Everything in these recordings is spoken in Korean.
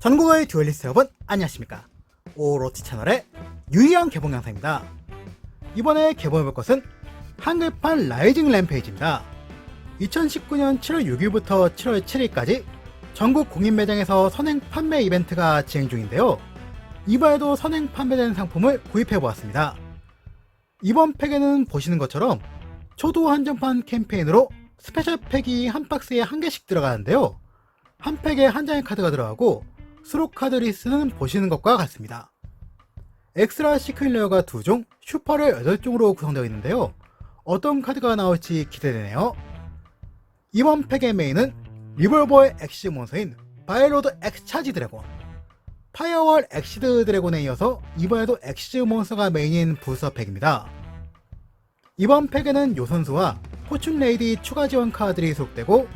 전국의 듀얼리스트 여러분 안녕하십니까? 오로치 채널의 유희영 개봉 영상입니다. 이번에 개봉해볼 것은 한글판 라이징 램페이지입니다. 2019년 7월 6일부터 7월 7일까지 전국 공인 매장에서 선행 판매 이벤트가 진행 중인데요. 이번에도 선행 판매된 상품을 구입해보았습니다. 이번 팩에는 보시는 것처럼 초도 한정판 캠페인으로 스페셜 팩이 한 박스에 한 개씩 들어가는데요. 한 팩에 한 장의 카드가 들어가고 수록 카드 리스트는 보시는 것과 같습니다. 엑스트라 시크릿 레어가 2종, 슈퍼레어 8종으로 구성되어 있는데요. 어떤 카드가 나올지 기대되네요. 이번 팩의 메인은 리볼버의 엑시 몬스터인 바이로드 엑스 차지 드래곤 파이어월 엑시드 드래곤에 이어서 이번에도 엑시 몬스터가 메인인 부스터 팩입니다. 이번 팩에는 요선수와 포춘 레이디 추가 지원 카드들이 수록되고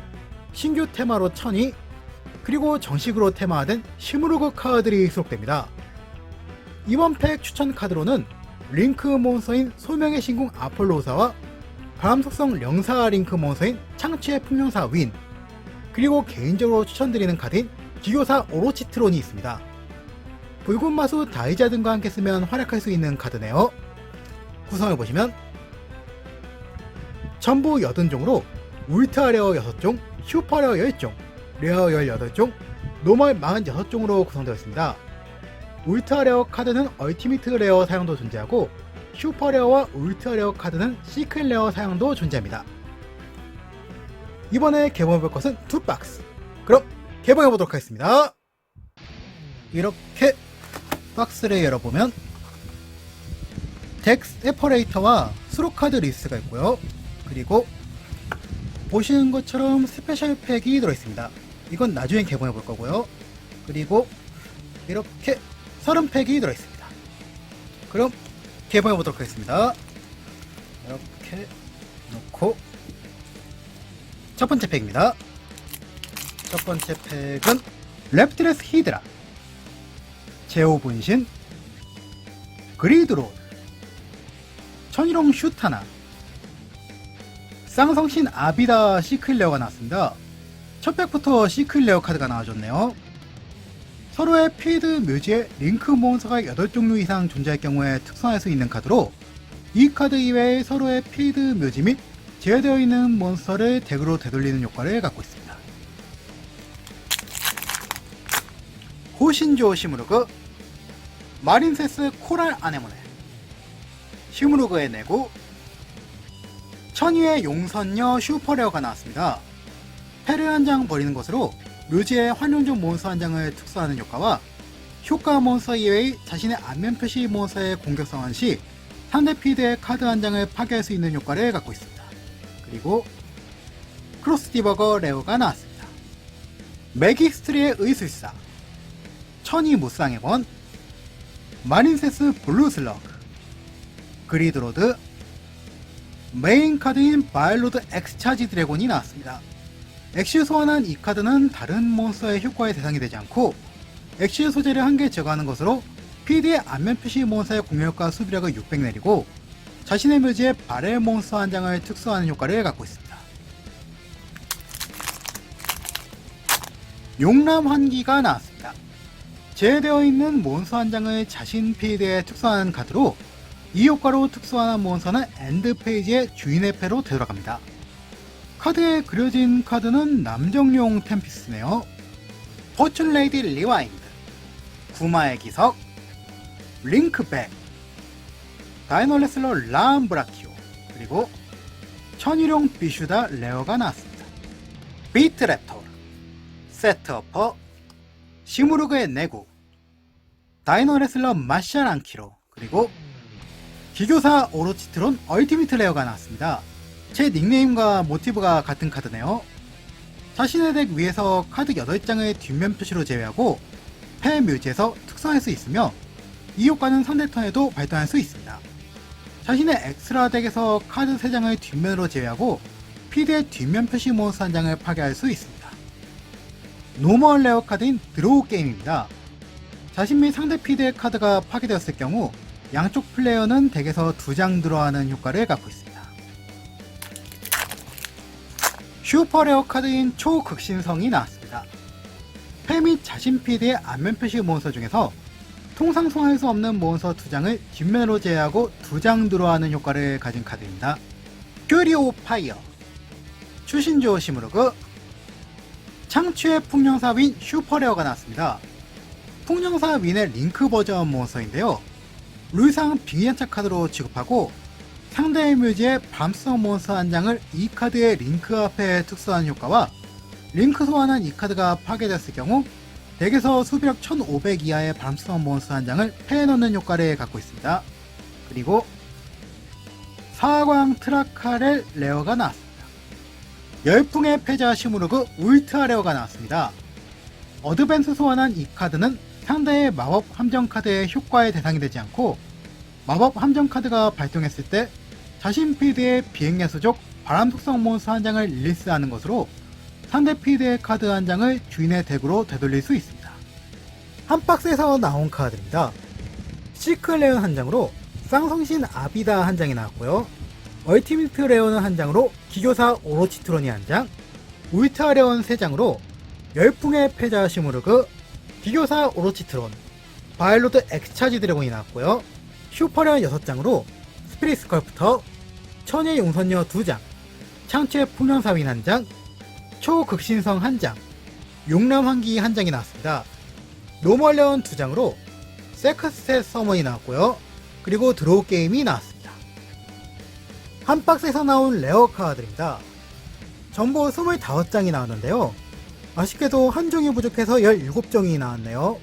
신규 테마로 천이 그리고 정식으로 테마화된 시무르그 카드들이 수록됩니다. 이번 팩 추천 카드로는 링크 몬스터인 소명의 신궁 아폴로사와 바람 속성 령사 링크 몬스터인 창취의 풍령사 윈 그리고 개인적으로 추천드리는 카드인 기교사 오로치트론이 있습니다. 붉은 마수 다이자 등과 함께 쓰면 활약할 수 있는 카드네요. 구성을 보시면 전부 80종으로 울트라 레어 6종, 슈퍼 레어 10종, 레어 18종, 노멀 46종으로 구성되어 있습니다. 울트라 레어 카드는 얼티미트 레어 사용도 존재하고 슈퍼 레어와 울트라 레어 카드는 시크릿 레어 사용도 존재합니다. 이번에 개봉해볼 것은 두 박스. 그럼 개봉해보도록 하겠습니다. 이렇게 박스를 열어보면 덱스 세퍼레이터와 수록 카드 리스트가 있고요. 그리고 보시는 것처럼 스페셜 팩이 들어있습니다. 이건 나중에 개봉해 볼 거고요. 그리고 이렇게 30팩이 들어있습니다. 그럼 개봉해 보도록 하겠습니다. 이렇게 놓고 첫 번째 팩입니다. 첫 번째 팩은 랩트레스 히드라 제오 분신 그리드로 천일홍 슈타나 쌍성신 아비다 시클레어가 나왔습니다. 첫 팩부터 시클레어 카드가 나와줬네요. 서로의 필드 묘지에 링크 몬스터가 8종류 이상 존재할 경우에 특성할 수 있는 카드로 이 카드 이외에 서로의 필드 묘지 및 제외되어 있는 몬스터를 덱으로 되돌리는 효과를 갖고 있습니다. 호신조 시무르그 마린세스 코랄 아네모네 시무르그의 내고 천위의 용선녀 슈퍼레어가 나왔습니다. 패를 한장 버리는 것으로 묘지의 환룡종 몬스터 한 장을 특수하는 효과와 효과 몬스터 이외의 자신의 안면 표시 몬스터의 공격 상황 시 상대 피드의 카드 한 장을 파괴할 수 있는 효과를 갖고 있습니다. 그리고 크로스 디버거 레어가 나왔습니다. 메기스트리의 의술사 천이 무쌍의 번 마린세스 블루슬러그 그리드로드 메인 카드인 바일로드 엑스차지 드래곤이 나왔습니다. 엑시 소환한 이 카드는 다른 몬스터의 효과의 대상이 되지 않고 엑시 소재를 한 개 제거하는 것으로 PD의 안면 표시 몬스터의 공격과 수비력을 600 내리고 자신의 묘지에 바렐 몬스터 한 장을 특수하는 효과를 갖고 있습니다. 용람 환기가 나왔습니다. 제외되어 있는 몬스터 한 장을 자신 필드에 특수하는 카드로 이 효과로 특수하는 몬스터는 엔드 페이지의 주인의 패로 되돌아갑니다. 카드에 그려진 카드는 남정용 템피스네요. 포춘 레이디 리와인드, 구마의 기석, 링크백, 다이노 레슬러 라암브라키오, 그리고 천일용 비슈다 레어가 나왔습니다. 비트 랩터, 세트어퍼, 시무르그의 내구, 다이노 레슬러 마샬 안키로, 그리고 기교사 오로치트론 얼티미트 레어가 나왔습니다. 제 닉네임과 모티브가 같은 카드네요. 자신의 덱 위에서 카드 8장을 뒷면 표시로 제외하고 패 묘지에서 특성할 수 있으며 이 효과는 상대 턴에도 발동할 수 있습니다. 자신의 엑스트라 덱에서 카드 3장을 뒷면으로 제외하고 피드의 뒷면 표시 몬스터 한 장을 파괴할 수 있습니다. 노멀 레어 카드인 드로우 게임입니다. 자신 및 상대 피드의 카드가 파괴되었을 경우 양쪽 플레이어는 덱에서 두 장 들어가는 효과를 갖고 있습니다. 슈퍼레어 카드인 초극신성이 나왔습니다. 패및 자신 필드의 앞면 표시 몬스터 중에서 통상 소환할 수 없는 몬스터 두 장을 뒷면으로 제외하고 두장 들어가는 효과를 가진 카드입니다. 큐리오 파이어 추신조 시무르그 창추의 풍령사 윈 슈퍼레어가 나왔습니다. 풍령사 윈의 링크 버전 몬스터인데요. 룰상 빙의연차 카드로 취급하고 상대의 묘지에 밤성 몬스터 한 장을 이 카드의 링크 앞에 특수한 효과와 링크 소환한 이 카드가 파괴됐을 경우 덱에서 수비력 1500 이하의 밤성 몬스터 한 장을 패에 넣는 효과를 갖고 있습니다. 그리고 사광 트라카렐 레어가 나왔습니다. 열풍의 패자 시무르그 울트라 레어가 나왔습니다. 어드밴스 소환한 이 카드는 상대의 마법 함정 카드의 효과의 대상이 되지 않고 마법 함정 카드가 발동했을 때 자신 필드의 비행야 수족 바람 속성 몬스터 한 장을 릴리스하는 것으로 상대 필드의 카드 한 장을 주인의 덱으로 되돌릴 수 있습니다. 한 박스에서 나온 카드입니다. 시크레온 한 장으로 쌍성신 아비다 한 장이 나왔고요. 얼티미트 레온은 한 장으로 기교사 오로치트론이 한 장, 울타 레온 세 장으로 열풍의 패자 시무르그, 기교사 오로치트론, 바일로드 엑스차지 드래곤이 나왔고요. 슈퍼레온 6장으로 스피릿 스컬프터, 천의 용선녀 2장, 창체 풍년사윈 1장, 초극신성 1장, 용남 환기 1장이 나왔습니다. 노멀레온 2장으로 세크스텟 서머니 나왔고요. 그리고 드로우 게임이 나왔습니다. 한 박스에서 나온 레어 카드입니다. 전부 25장이 나왔는데요. 아쉽게도 한 종이 부족해서 17종이 나왔네요.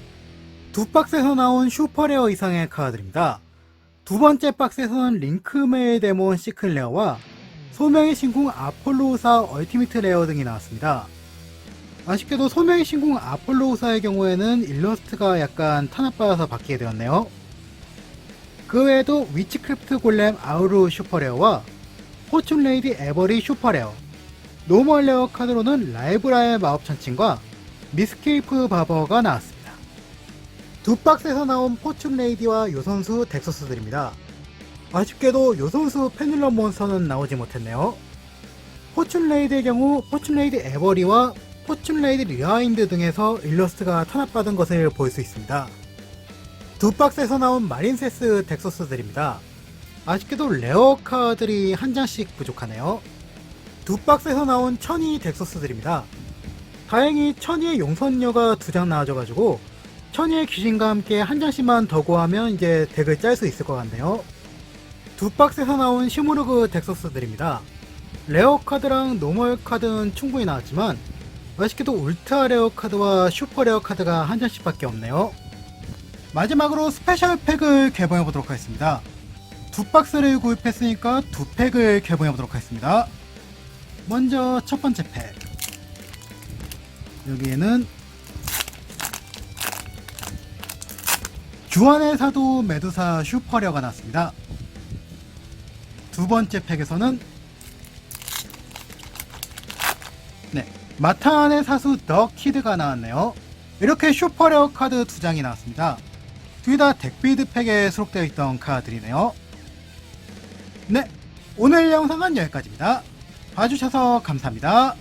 두 박스에서 나온 슈퍼레어 이상의 카드입니다. 두 번째 박스에서는 링크메일 데몬 시클레어와 소명의 신궁 아폴로우사 얼티미트 레어 등이 나왔습니다. 아쉽게도 소명의 신궁 아폴로우사의 경우에는 일러스트가 약간 탄압받아서 바뀌게 되었네요. 그 외에도 위치크래프트 골렘 아우루 슈퍼레어와 포춘 레이디 에버리 슈퍼레어, 노멀 레어 카드로는 라이브라의 마법 천칭과 미스케이프 바버가 나왔습니다. 두 박스에서 나온 포춘 레이디와 요선수 덱서스들입니다. 아쉽게도 요선수 페듈럼 몬스터는 나오지 못했네요. 포춘 레이드의 경우 포춘 레이드 에버리와 포춘 레이드 리와인드 등에서 일러스트가 탄압받은 것을 볼 수 있습니다. 두 박스에서 나온 마린세스 덱서스들입니다. 아쉽게도 레어 카드들이 한 장씩 부족하네요. 두 박스에서 나온 천이 덱서스들입니다. 다행히 천이의 용선녀가 두 장 나와줘가지고 천이의 귀신과 함께 한 장씩만 더 구하면 이제 덱을 짤 수 있을 것 같네요. 두 박스에서 나온 시무르그 덱서스들입니다. 레어 카드랑 노멀 카드는 충분히 나왔지만 아쉽게도 울트라 레어 카드와 슈퍼 레어 카드가 한 장씩 밖에 없네요. 마지막으로 스페셜 팩을 개봉해 보도록 하겠습니다. 두 박스를 구입했으니까 두 팩을 개봉해 보도록 하겠습니다. 먼저 첫 번째 팩. 여기에는 주안의 사도 메두사 슈퍼레어가 나왔습니다. 두 번째 팩에서는 네 마타안의 사수 더 키드가 나왔네요. 이렇게 슈퍼레어 카드 두 장이 나왔습니다. 둘 다 덱빌드 팩에 수록되어 있던 카드들이네요. 네, 오늘 영상은 여기까지입니다. 봐주셔서 감사합니다.